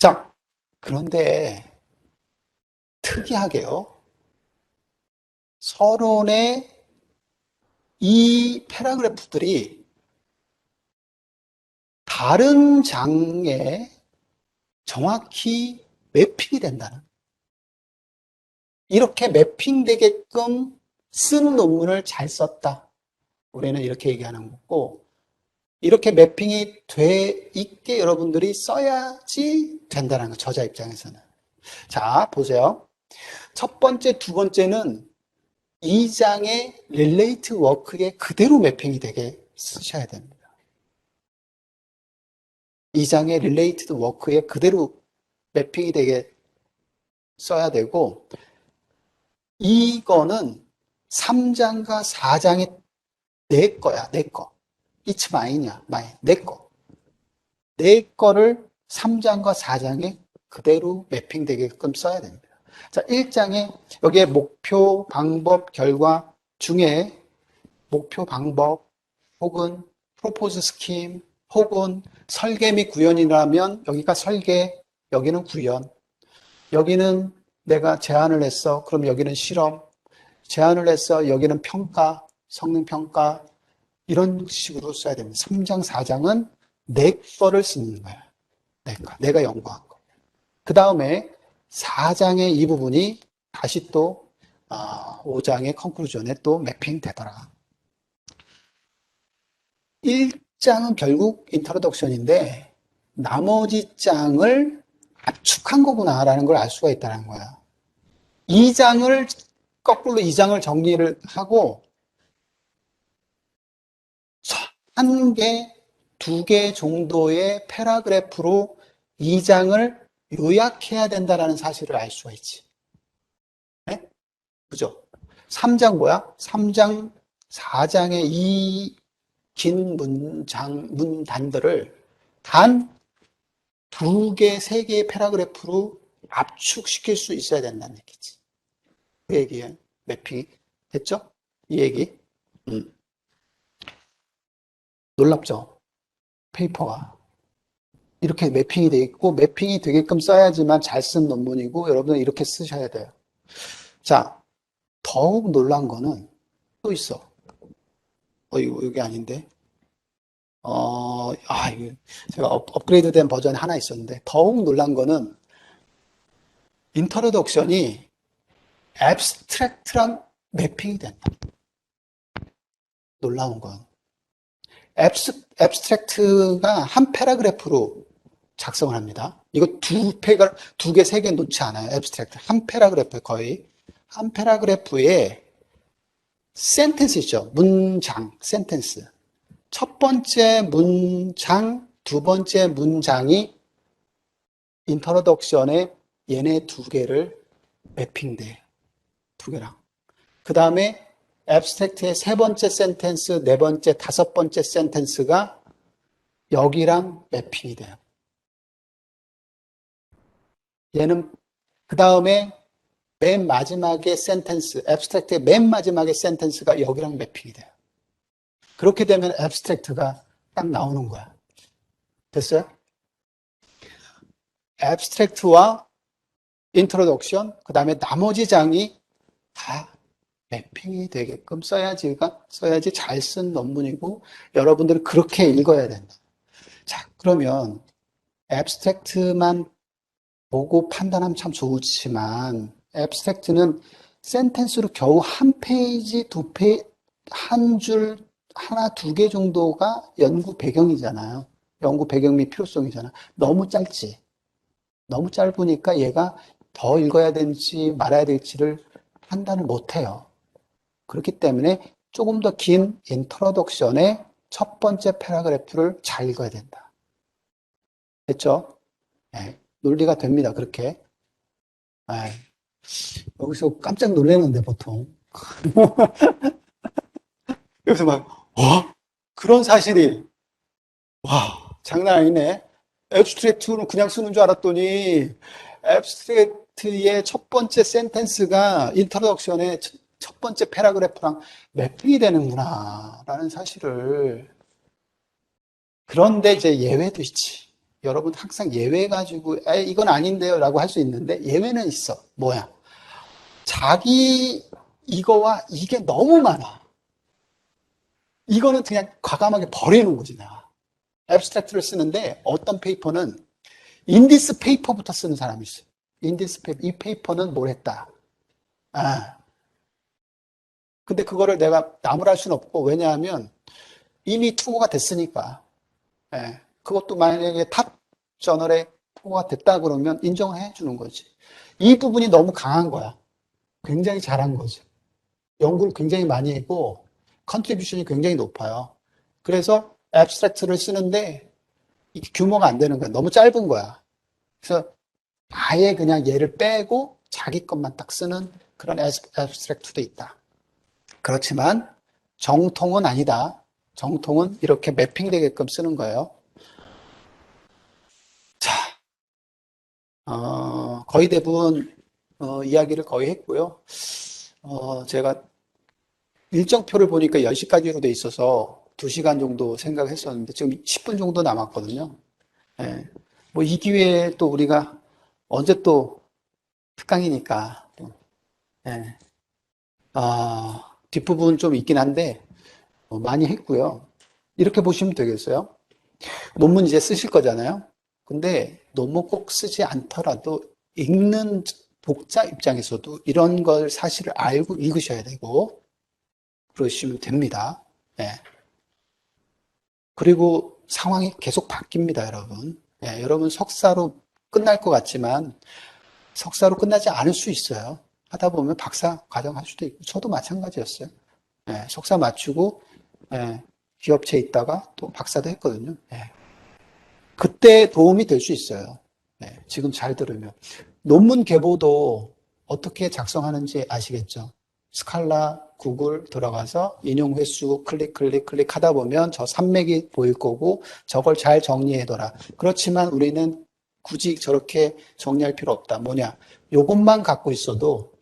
자, 그런데 특이하게요. 서론의 이 패러그래프들이 다른 장에 정확히 매핑이 된다는 이렇게 매핑되게끔 쓴 논문을 잘 썼다. 우리는 이렇게 얘기하는 거고 이렇게 매핑이 돼 있게 여러분들이 써야지 된다는 거 저자 입장에서는. 자 보세요. 첫 번째 두 번째는 이 장의 릴레이트 워크에 그대로 매핑이 되게 쓰셔야 됩니다. 이 장의 릴레이트 워크에 그대로 매핑이 되게 써야 되고 이거는 3장과 4장의 내 거야 내 거. It's mine이야, mine. 내 거. 내 거를 3장과 4장에 그대로 매핑되게끔 써야 됩니다. 자, 1장에 여기에 목표, 방법, 결과 중에 목표, 방법 혹은 프로포즈 스킴 혹은 설계 및 구현이라면 여기가 설계, 여기는 구현. 여기는 내가 제안을 했어. 그럼 여기는 실험. 제안을 했어. 여기는 평가, 성능 평가, 이런 식으로 써야 됩니다. 3장, 4장은 내 거를 쓰는 거야. 내 거. 내가 연구한 거. 그 다음에 4장의 이 부분이 다시 또 5장의 컨클루전에 또 매핑 되더라. 1장은 결국 인트로덕션인데 나머지 장을 압축한 거구나라는 걸 알 수가 있다는 거야. 2장을 거꾸로 2장을 정리를 하고 한 개, 두 개 정도의 패러그래프로 이 장을 요약해야 된다는 사실을 알 수가 있지. 네? 그죠? 3장 뭐야? 3장, 4장의 이 긴 문장, 문단들을 단 두 개, 세 개의 패러그래프로 압축시킬 수 있어야 된다는 얘기지. 그 얘기에 매핑이 됐죠? 이 얘기. 음. 놀랍죠? 페이퍼가. 이렇게 매핑이 되어 있고, 매핑이 되게끔 써야지만 잘 쓴 논문이고, 여러분은 이렇게 쓰셔야 돼요. 자, 더욱 놀란 거는 또 있어. 어, 이거, 여기 아닌데. 어, 아, 이거 제가 업, 그레이드 된 버전이 하나 있었는데, 더욱 놀란 거는 인터로덕션이 앱스트랙트랑 매핑이 된다. 놀라운 건. 앱스, 앱스트랙트가 한 패러그래프로 작성을 합니다. 이거 두 패가, 두 개, 세 개 놓지 않아요. 앱스트랙트. 한 패러그래프 거의. 한 패러그래프에 센텐스 있죠. 문장, 센텐스. 첫 번째 문장, 두 번째 문장이 인터로덕션에 얘네 두 개를 매핑돼. 두 개랑. 그 다음에 앱스트랙트의 세 번째 센텐스, 네 번째, 다섯 번째 센텐스가 여기랑 매핑이 돼요. 얘는 그 다음에 맨 마지막에 센텐스, 앱스트랙트의 맨 마지막에 센텐스가 여기랑 매핑이 돼요. 그렇게 되면 앱스트랙트가 딱 나오는 거야. 됐어요? 앱스트랙트와 인트로덕션, 그 다음에 나머지 장이 다 매핑이 되게끔 써야지가, 써야지 잘 쓴 논문이고, 여러분들은 그렇게 읽어야 된다. 자, 그러면 앱스트랙트만 보고 판단하면 참 좋지만, 앱스트랙트는 센텐스로 겨우 한 페이지, 두 페이지, 한 줄, 하나, 두 개 정도가 연구 배경이잖아요. 연구 배경 및 필요성이잖아. 너무 짧지. 너무 짧으니까 얘가 더 읽어야 되는지 말아야 될지를 판단을 못 해요. 그렇기 때문에 조금 더 긴 인트로덕션의 첫 번째 패러그래프를 잘 읽어야 된다. 됐죠? 네, 논리가 됩니다. 그렇게. 네, 여기서 깜짝 놀라는데 보통. 여기서 막, 와, 그런 사실이, 와, 장난 아니네. 앱스트랙트는 그냥 쓰는 줄 알았더니, 앱스트랙트의 첫 번째 센텐스가 인트로덕션의 첫 번째 패러그래프랑 매핑이 되는구나 라는 사실을 그런데 이제 예외도 있지 여러분 항상 예외 가지고 에 이건 아닌데요 라고 할 수 있는데 예외는 있어. 뭐야? 자기 이거와 이게 너무 많아. 이거는 그냥 과감하게 버리는 거지 나. 앱스트랙트를 쓰는데 어떤 페이퍼는 인디스 페이퍼부터 쓰는 사람이 있어요. 인디스 페이퍼. 이 페이퍼는 뭘 했다. 아. 근데 그거를 내가 나무랄 수는 없고 왜냐하면 이미 투고가 됐으니까. 예. 그것도 만약에 탑 저널에 투고가 됐다 그러면 인정해 주는 거지. 이 부분이 너무 강한 거야. 굉장히 잘한 거지. 연구를 굉장히 많이 했고 컨트리뷰션이 굉장히 높아요. 그래서 앱스트랙트를 쓰는데 이게 규모가 안 되는 거야. 너무 짧은 거야. 그래서 아예 그냥 얘를 빼고 자기 것만 딱 쓰는 그런 앱스트랙트도 있다. 그렇지만 정통은 아니다. 정통은 이렇게 매핑되게끔 쓰는 거예요. 자, 어, 거의 대부분 어, 이야기를 거의 했고요. 어, 제가 일정표를 보니까 10시까지로 돼 있어서 2시간 정도 생각했었는데 지금 10분 정도 남았거든요. 예. 뭐이 기회에 또 우리가 언제 또 특강이니까 또, 예. 아, 뒷부분 좀 있긴 한데 어, 많이 했고요. 이렇게 보시면 되겠어요. 논문 이제 쓰실 거잖아요. 근데 논문 꼭 쓰지 않더라도 읽는 독자 입장에서도 이런 걸 사실을 알고 읽으셔야 되고 그러시면 됩니다. 예. 그리고 상황이 계속 바뀝니다, 여러분. 예, 여러분 석사로 끝날 것 같지만 석사로 끝나지 않을 수 있어요. 하다 보면 박사 과정 할 수도 있고 저도 마찬가지였어요. 예, 석사 마치고 예, 기업체에 있다가 또 박사도 했거든요. 예. 그때 도움이 될 수 있어요. 예, 지금 잘 들으면 논문 계보도 어떻게 작성하는지 아시겠죠? 스칼라 구글 들어가서 인용 횟수 클릭 클릭 클릭 하다 보면 저 산맥이 보일 거고 저걸 잘 정리해둬라. 그렇지만 우리는 굳이 저렇게 정리할 필요 없다. 뭐냐? 요것만 갖고 있어도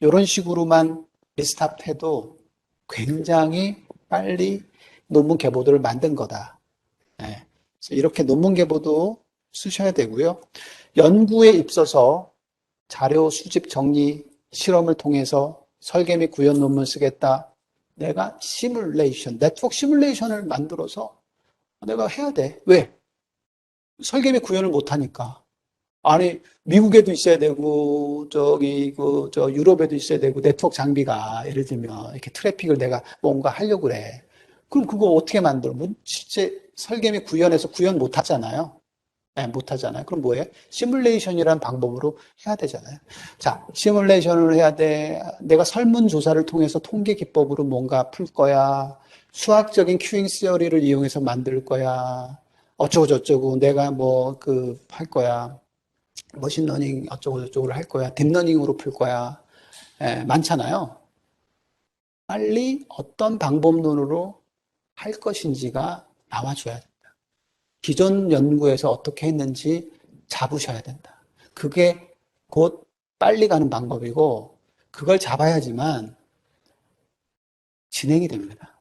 이런 식으로만 리스트업해도 굉장히 빨리 논문 계보도를 만든 거다. 네. 이렇게 논문 계보도 쓰셔야 되고요. 연구에 입서서 자료 수집 정리 실험을 통해서 설계 및 구현 논문 쓰겠다. 내가 시뮬레이션, 네트워크 시뮬레이션을 만들어서 내가 해야 돼. 왜? 설계 및 구현을 못하니까. 아니, 미국에도 있어야 되고, 저기, 그, 저, 유럽에도 있어야 되고, 네트워크 장비가, 예를 들면, 이렇게 트래픽을 내가 뭔가 하려고 그래. 그럼 그거 어떻게 만들어? 뭐, 실제 설계 및 구현해서 구현 못 하잖아요. 네, 못 하잖아요. 그럼 뭐해? 시뮬레이션이라는 방법으로 해야 되잖아요. 자, 시뮬레이션을 해야 돼. 내가 설문조사를 통해서 통계 기법으로 뭔가 풀 거야. 수학적인 큐잉 시어리를 이용해서 만들 거야. 어쩌고 저쩌고 내가 뭐 그 할 거야. 머신러닝 어쩌고 저쩌고를 할 거야. 딥러닝으로 풀 거야. 예, 많잖아요. 빨리 어떤 방법론으로 할 것인지가 나와줘야 된다. 기존 연구에서 어떻게 했는지 잡으셔야 된다. 그게 곧 빨리 가는 방법이고, 그걸 잡아야지만 진행이 됩니다.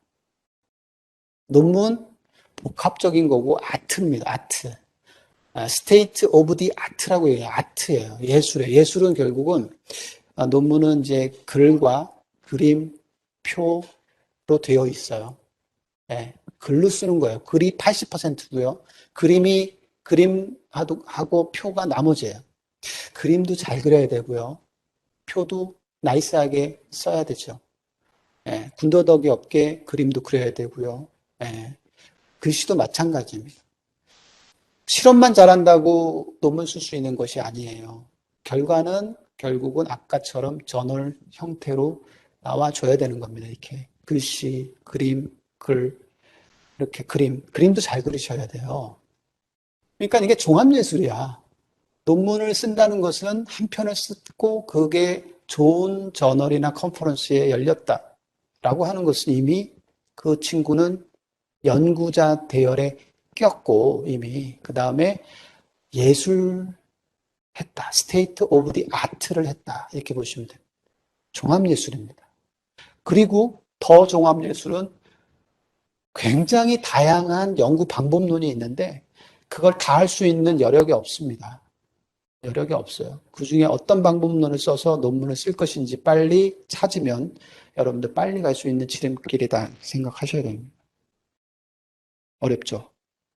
논문 복합적인 거고 아트입니다. 아트. 스테이트 오브 디 아트라고 해요. 아트예요. 예술이에요. 예술은 결국은 아, 논문은 이제 글과 그림, 표로 되어 있어요. 네, 글로 쓰는 거예요. 글이 80%고요. 그림이 그림하고 표가 나머지예요. 그림도 잘 그려야 되고요. 표도 나이스하게 써야 되죠. 네, 군더더기 없게 그림도 그려야 되고요. 네, 글씨도 마찬가지입니다. 실험만 잘한다고 논문 쓸 수 있는 것이 아니에요. 결과는 결국은 아까처럼 저널 형태로 나와줘야 되는 겁니다. 이렇게 글씨, 그림, 글, 이렇게 그림, 그림도 잘 그리셔야 돼요. 그러니까 이게 종합예술이야. 논문을 쓴다는 것은 한 편을 쓰고 그게 좋은 저널이나 컨퍼런스에 열렸다 라고 하는 것은 이미 그 친구는 연구자 대열에 꼈고 이미 그 다음에 예술 했다. 스테이트 오브 디 아트를 했다. 이렇게 보시면 됩니다. 종합예술입니다. 그리고 더 종합예술은 굉장히 다양한 연구 방법론이 있는데 그걸 다 할 수 있는 여력이 없습니다. 여력이 없어요. 그 중에 어떤 방법론을 써서 논문을 쓸 것인지 빨리 찾으면 여러분들 빨리 갈 수 있는 지름길이다 생각하셔야 됩니다. 어렵죠?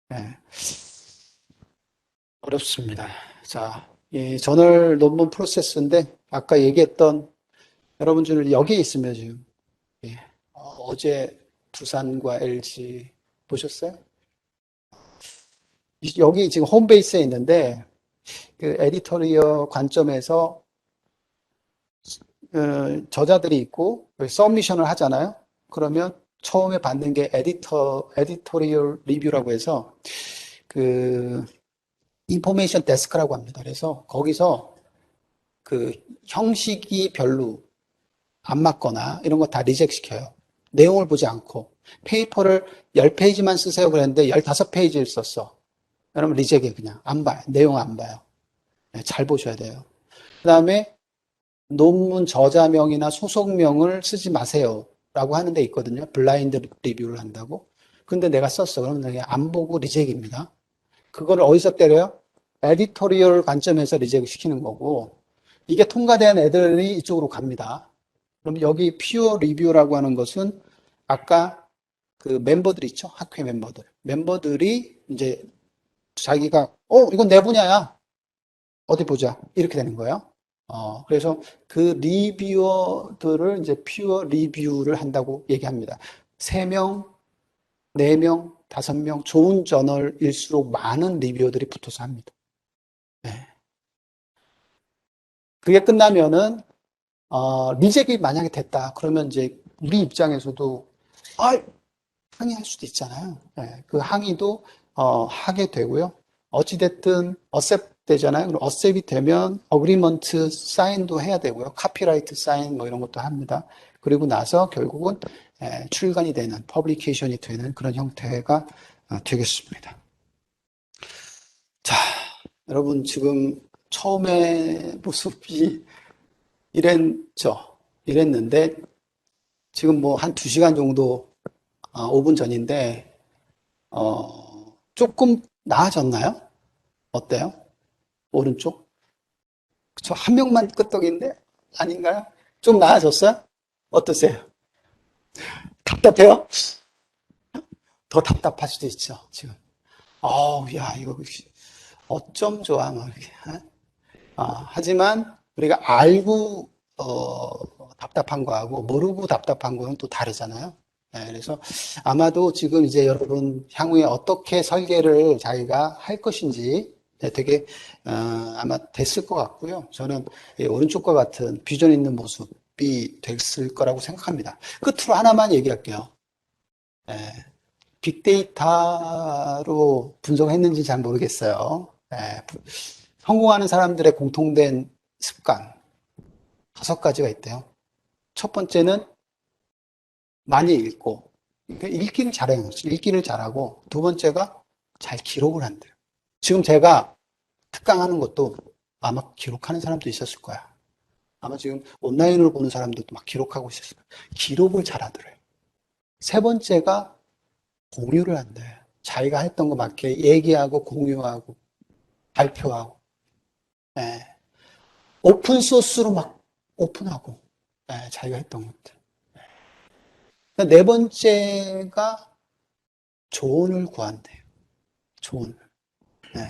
네. 어렵습니다. 자, 이 저널 논문 프로세스인데 아까 얘기했던 여러분들 여기 있으면 지금 예, 어, 제 두산과 LG 보셨어요? 이- 여기 지금 홈베이스에 있는데 그 에디토리어 관점에서 어, 저자들이 있고 서미션을 하잖아요. 그러면 처음에 받는 게 에디터 에디토리얼 리뷰라고 해서 그 인포메이션 데스크라고 합니다. 그래서 거기서 그 형식이 별로 안 맞거나 이런 거 다 리젝 시켜요. 내용을 보지 않고 페이퍼를 10페이지만 쓰세요 그랬는데 15페이지를 썼어. 그러면 리젝이 그냥 안 봐요. 내용 안 봐요. 네, 잘 보셔야 돼요. 그 다음에 논문 저자명이나 소속명을 쓰지 마세요. 라고 하는 데 있거든요. 블라인드 리뷰를 한다고. 근데 내가 썼어. 그러면 내가 안 보고 리젝입니다. 그거를 어디서 때려요? 에디토리얼 관점에서 리젝을 시키는 거고, 이게 통과된 애들이 이쪽으로 갑니다. 그럼 여기 퓨어 리뷰라고 하는 것은 아까 그 멤버들 있죠? 학회 멤버들. 멤버들이 이제 자기가, 어, 이건 내 분야야. 어디 보자. 이렇게 되는 거예요. 어, 그래서 그 리뷰어들을 이제 퓨어 리뷰를 한다고 얘기합니다. 3명, 4명, 5명, 좋은 저널일수록 많은 리뷰어들이 붙어서 합니다. 네. 그게 끝나면은, 어, 리젝이 만약에 됐다. 그러면 이제 우리 입장에서도, 아, 항의할 수도 있잖아요. 네, 그 항의도, 어, 하게 되고요. 어찌됐든, 어셉 되잖아요. 그럼 어셉이 되면, 어그리먼트 사인도 해야 되고요. 카피라이트 사인 뭐 이런 것도 합니다. 그리고 나서 결국은 에, 출간이 되는, 퍼블리케이션이 되는 그런 형태가 어, 되겠습니다. 자, 여러분 지금 처음에 모습이 이랬죠. 이랬는데 지금 뭐한두 시간 정도, 아, 5분 전인데, 어, 조금 나아졌나요? 어때요? 오른쪽? 그쵸? 한 명만 끄떡인데? 아닌가요? 좀 나아졌어요? 어떠세요? 답답해요? 더 답답할 수도 있죠, 지금. 어우, 야, 이거 어쩜 좋아, 막 이렇게. 아, 하지만 우리가 알고 어, 답답한 거하고 모르고 답답한 거는 또 다르잖아요. 네, 그래서 아마도 지금 이제 여러분 향후에 어떻게 설계를 자기가 할 것인지 네, 되게 어, 아마 됐을 것 같고요. 저는 이 오른쪽과 같은 비전 있는 모습이 됐을 거라고 생각합니다. 끝으로 하나만 얘기할게요. 네, 빅데이터로 분석했는지 잘 모르겠어요. 네, 성공하는 사람들의 공통된 습관 다섯 가지가 있대요. 첫 번째는 많이 읽고 그러니까 읽기를 잘해요. 읽기를 잘하고 두 번째가 잘 기록을 한대요. 지금 제가 특강하는 것도 아마 기록하는 사람도 있었을 거야. 아마 지금 온라인으로 보는 사람들도 막 기록하고 있었을 거야. 기록을 잘 하더래요. 세 번째가 공유를 한대요. 자기가 했던 거 맞게 얘기하고 공유하고 발표하고 네. 오픈 소스로 막 오픈하고 네, 자기가 했던 것들. 네. 네 번째가 조언을 구한대요. 조언을. 네.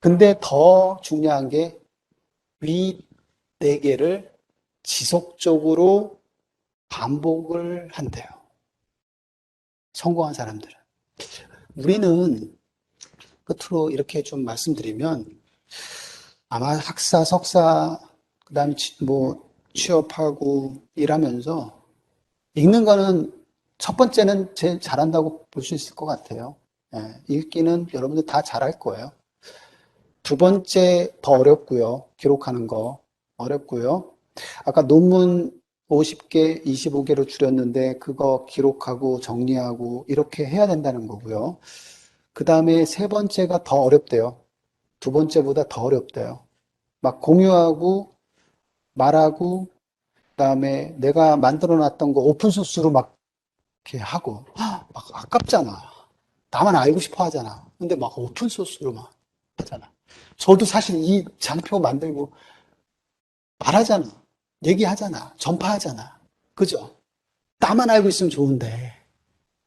근데 더 중요한 게 위 네 개를 지속적으로 반복을 한대요. 성공한 사람들은. 우리는 끝으로 이렇게 좀 말씀드리면 아마 학사, 석사, 그 다음 뭐 취업하고 일하면서 읽는 거는 첫 번째는 제일 잘한다고 볼 수 있을 것 같아요. 예, 읽기는 여러분들 다 잘할 거예요. 두 번째 더 어렵고요. 기록하는 거 어렵고요. 아까 논문 50개, 25개로 줄였는데 그거 기록하고 정리하고 이렇게 해야 된다는 거고요. 그 다음에 세 번째가 더 어렵대요. 두 번째보다 더 어렵대요. 막 공유하고 말하고 그 다음에 내가 만들어 놨던 거 오픈소스로 막 이렇게 하고 막 아깝잖아. 나만 알고 싶어 하잖아. 근데 막 오픈 소스로 막 하잖아. 저도 사실 이 장표 만들고 말하잖아. 얘기하잖아. 전파하잖아. 그죠? 나만 알고 있으면 좋은데.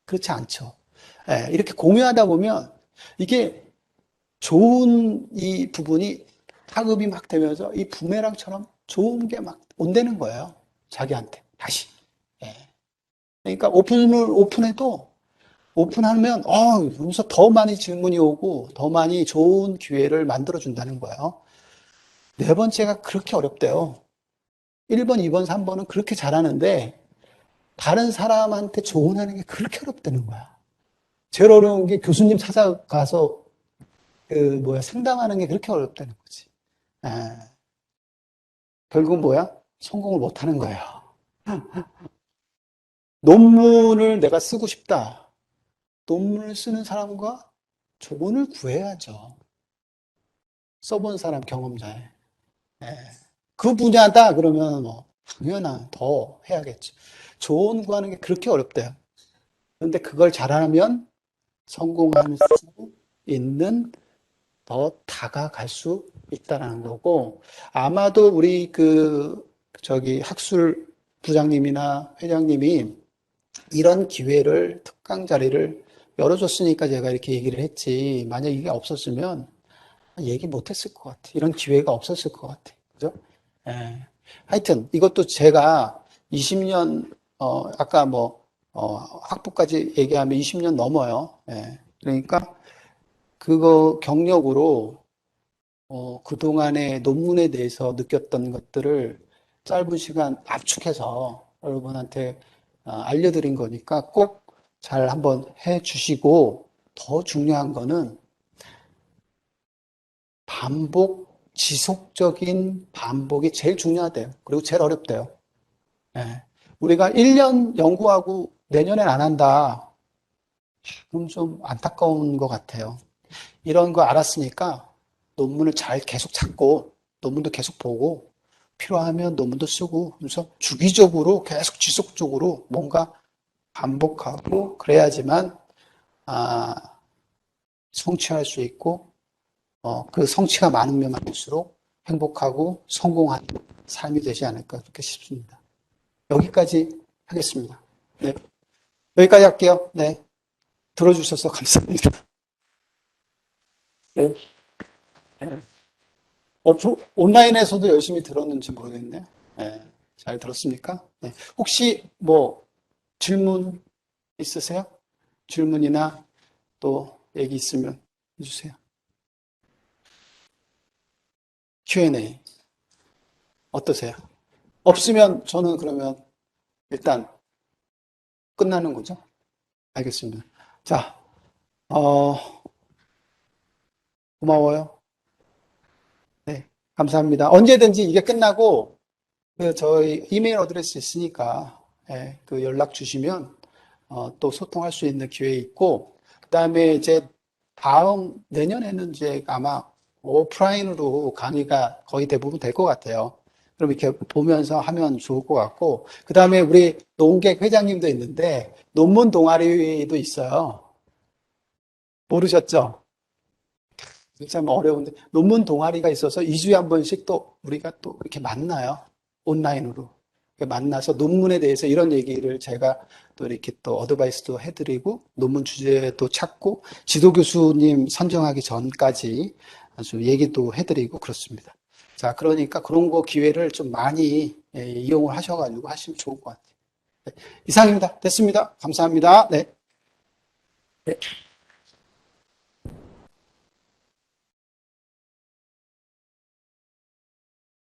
그렇지 않죠. 예, 이렇게 공유하다 보면 이게 좋은 이 부분이 타급이 막 되면서 이 부메랑처럼 좋은 게 막 온다는 거예요. 자기한테. 다시. 예. 그러니까 오픈을 오픈해도 오픈하면 어, 그러면서 더 많이 질문이 오고 더 많이 좋은 기회를 만들어 준다는 거예요. 네 번째가 그렇게 어렵대요. 1번, 2번, 3번은 그렇게 잘하는데 다른 사람한테 조언하는 게 그렇게 어렵다는 거야. 제일 어려운 게 교수님 찾아가서 그 뭐야 상담하는 게 그렇게 어렵다는 거지. 예. 결국 뭐야? 성공을 못 하는 거예요. 논문을 내가 쓰고 싶다. 논문을 쓰는 사람과 조언을 구해야죠. 써본 사람 경험자에. 예. 그 분야다 그러면 뭐 당연한 더 해야겠죠. 조언 구하는 게 그렇게 어렵대요. 그런데 그걸 잘하면 성공할 수 있는 더 다가갈 수 있다라는 거고 아마도 우리 그 저기 학술 부장님이나 회장님이 이런 기회를 특강 자리를 열어줬으니까 제가 이렇게 얘기를 했지 만약 이게 없었으면 얘기 못했을 것 같아. 이런 기회가 없었을 것 같아. 그죠? 예. 하여튼 이것도 제가 20년 어 아까 뭐 어, 학부까지 얘기하면 20년 넘어요. 예. 그러니까 그거 경력으로 어, 그동안의 논문에 대해서 느꼈던 것들을 짧은 시간 압축해서 여러분한테 어, 알려드린 거니까 꼭 잘 한번 해 주시고 더 중요한 거는 반복, 지속적인 반복이 제일 중요하대요. 그리고 제일 어렵대요. 예. 우리가 1년 연구하고 내년엔 안 한다. 그럼 좀 안타까운 것 같아요. 이런 거 알았으니까 논문을 잘 계속 찾고 논문도 계속 보고 필요하면 논문도 쓰고 그래서 주기적으로 계속 지속적으로 뭔가 반복하고 그래야지만 아, 성취할 수 있고 어, 그 성취가 많으면 많을수록 행복하고 성공한 삶이 되지 않을까 그렇게 싶습니다. 여기까지 하겠습니다. 네. 여기까지 할게요. 네. 들어주셔서 감사합니다. 네. 네. 어, 저 온라인에서도 열심히 들었는지 모르겠네요. 네. 잘 들었습니까? 네. 혹시 뭐 질문 있으세요? 질문이나 또 얘기 있으면 해주세요. Q&A. 어떠세요? 없으면 저는 그러면 일단 끝나는 거죠? 알겠습니다. 자, 어, 고마워요. 네, 감사합니다. 언제든지 이게 끝나고 그 저희 이메일 어드레스 있으니까 예, 그 연락 주시면 어, 또 소통할 수 있는 기회 있고 그다음에 이제 다음 내년에는 이제 아마 오프라인으로 강의가 거의 대부분 될 것 같아요. 그럼 이렇게 보면서 하면 좋을 것 같고, 그 다음에 우리 농객 회장님도 있는데, 논문 동아리도 있어요. 모르셨죠? 참 어려운데, 논문 동아리가 있어서 2주에 한 번씩 또 우리가 또 이렇게 만나요. 온라인으로. 만나서 논문에 대해서 이런 얘기를 제가 또 이렇게 또 어드바이스도 해드리고, 논문 주제도 찾고, 지도 교수님 선정하기 전까지 아주 얘기도 해드리고 그렇습니다. 자, 그러니까 그런 거 기회를 좀 많이 예, 이용을 하셔가지고 하시면 좋을 것 같아요. 네, 이상입니다. 됐습니다. 감사합니다. 네. 네.